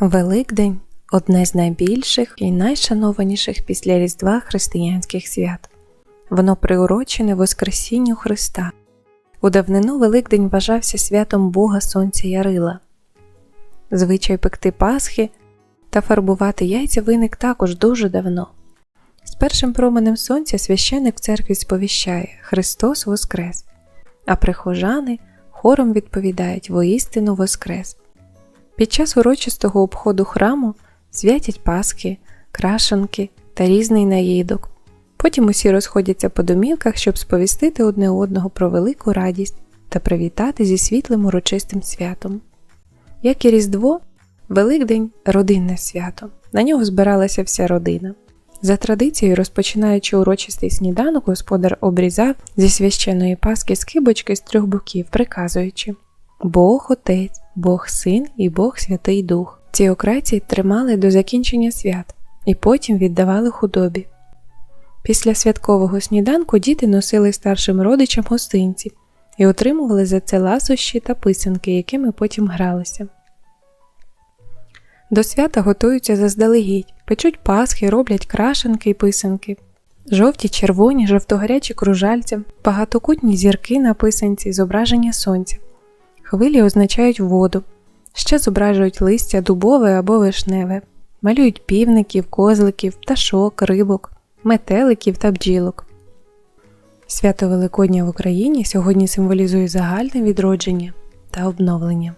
Великдень одне з найбільших і найшанованіших після Різдва християнських свят. Воно приурочене Воскресінню Христа. У давнину Великдень вважався святом Бога Сонця Ярила. Звичай пекти Пасхи та фарбувати яйця виник також дуже давно. З першим променем сонця священик в церкві сповіщає Христос Воскрес, а прихожани хором відповідають Воістину Воскрес. Під час урочистого обходу храму святять пасхи, крашенки та різний наїдок. Потім усі розходяться по домівках, щоб сповістити одне одного про велику радість та привітати зі світлим урочистим святом. Як і Різдво, Великдень родинне свято. На нього збиралася вся родина. За традицією, розпочинаючи урочистий сніданок, господар обрізав зі священої паски скибочки з трьох боків, приказуючи Бог Отець, Бог Син і Бог Святий Дух. Ці окраці тримали до закінчення свят і потім віддавали худобі. Після святкового сніданку діти носили старшим родичам гостинці і отримували за це ласощі та писанки, якими потім гралися. До свята готуються заздалегідь, печуть пасхи, роблять крашенки і писанки. Жовті, червоні, жовтогарячі кружальця, багатокутні зірки на писанці, зображення сонця. Хвилі означають воду, ще зображують листя дубове або вишневе, малюють півників, козликів, пташок, рибок, метеликів та бджілок. Свято Великодня в Україні сьогодні символізує загальне відродження та обновлення.